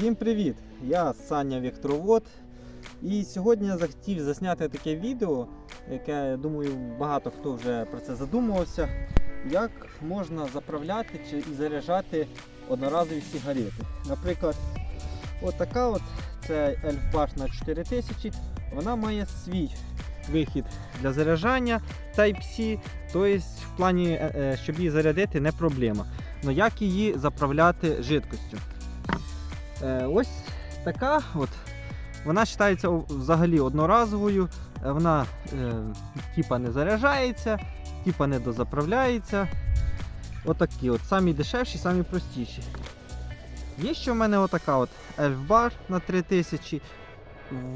Всім привіт! Я Саня Віктровод. І сьогодні я захотів засняти таке відео, яке, думаю, багато хто вже про це задумувався. Як можна заправляти чи заряджати одноразові сигарети. Наприклад, от така от це Elf на 4000, вона має свій вихід для заряджання Type-C, тобто в плані, е, е, щоб її зарядити, не проблема. Но як її заправляти жидкостю? Е, ось така от. Вона вважається взагалі одноразовою. Е, Вона е, типа не заряджається, типа не дозаправляється. Отакі от, самі дешевші, самі простіші. Є ще в мене отака от Bar на 3000.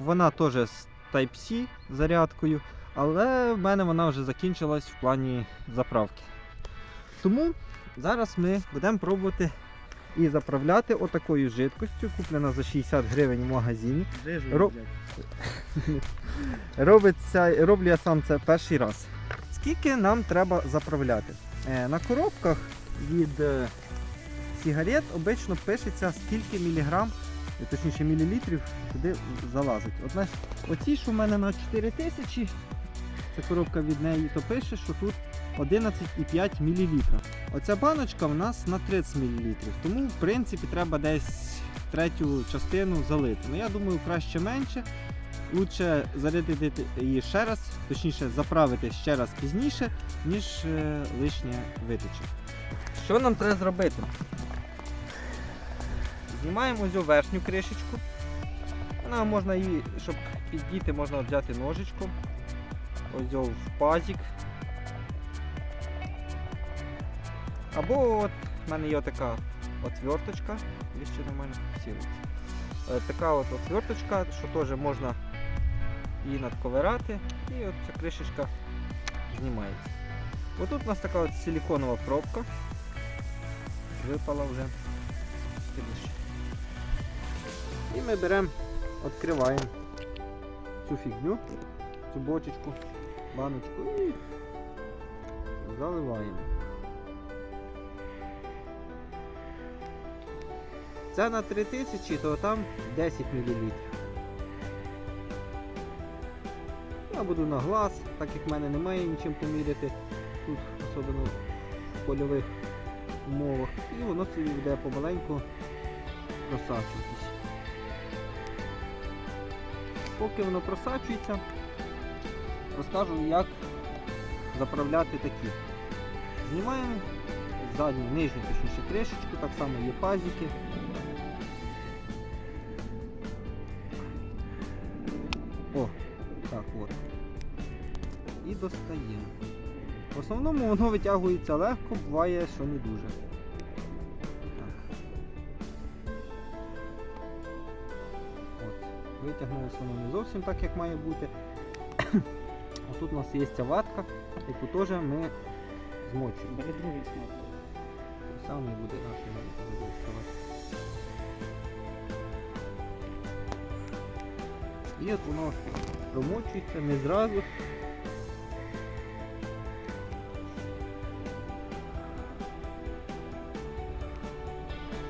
Вона теж з Type-C зарядкою, але в мене вона вже закінчилась в плані заправки. Тому зараз ми будемо пробувати і заправляти отакою жидкостю, куплена за 60 гривень в магазині. Роб- Робиться, роблю я сам це перший раз. Скільки нам треба заправляти? Е, на коробках від е, сигарет обично пишеться скільки міліграм, е, точніше мілілітрів туди залазить. От на оці, що в мене на 4000, це коробка від неї, то пише, що тут 11,5 мл. Оця баночка в нас на 30 мл. Тому, в принципі, треба десь третю частину залити. Ну, я думаю, краще менше. Лучше зарядити її ще раз, точніше заправити ще раз пізніше, ніж е, лишнє витече. Що нам треба зробити? Знімаємо цю верхню кришечку. Вона можна її, щоб піддіти, можна взяти ножичком. Ось в пазик. Або от в мене є така отверточка, ще нормально сілиться. Е, Така от отверточка, що теж можна її надковирати, і от ця кришечка знімається. Отут у нас така от силиконова пробка. Випала вже. І ми беремо, відкриваємо цю фігню, цю бочечку, баночку і заливаємо. Це на 3000, то там 10 мл. Я буду на глаз, так як в мене немає нічим поміряти, тут особливо в польових умовах. І воно собі буде помаленьку просачуватись. Поки воно просачується, розкажу як заправляти такі. Знімаємо задню, нижню точніше кришечку, так само є пазики. О, так от. І достаємо. В основному воно витягується легко, буває, що не дуже. Так. От. Витягнулося воно не зовсім так, як має бути. А тут у нас є ця ватка, яку теж ми змочуємо. Бери другий смак. Саме буде наше відкривати. І от воно промочується не зразу.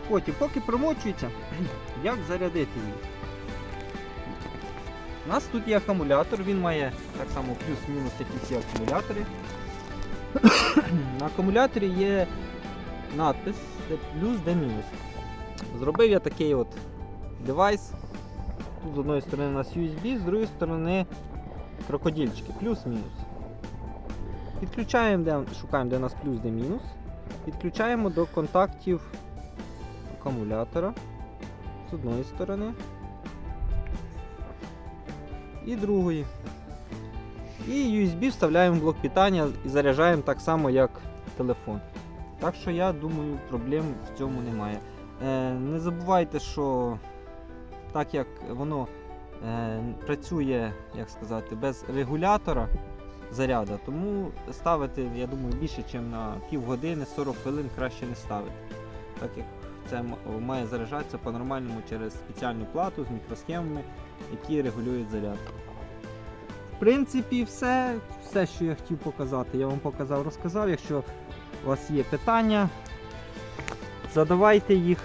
Потім, поки промочується, як зарядити її. У нас тут є акумулятор, він має так само плюс-мінус якісь є акумулятори. На акумуляторі є надпис де плюс, де мінус. Зробив я такий от девайс. Тут з одної сторони у нас USB, з другої сторони крокодильчики, плюс-мінус. Підключаємо, де, шукаємо, де у нас плюс, де мінус. Підключаємо до контактів акумулятора з одної сторони і другої. І USB вставляємо в блок питання і заряджаємо так само, як телефон. Так що я думаю, проблем в цьому немає. Е, не забувайте, що так як воно е, працює, як сказати, без регулятора заряду, тому ставити, я думаю, більше, ніж на півгодини, 40 хвилин краще не ставити. Так як це має заряджатися по-нормальному через спеціальну плату з мікросхемами, які регулюють заряд. В принципі, все, все, що я хотів показати, я вам показав, розказав. Якщо у вас є питання, задавайте їх.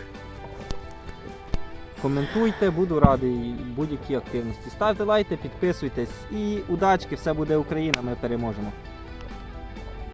Коментуйте, буду радий будь-якій активності. Ставте лайки, підписуйтесь і удачки, все буде Україна, ми переможемо.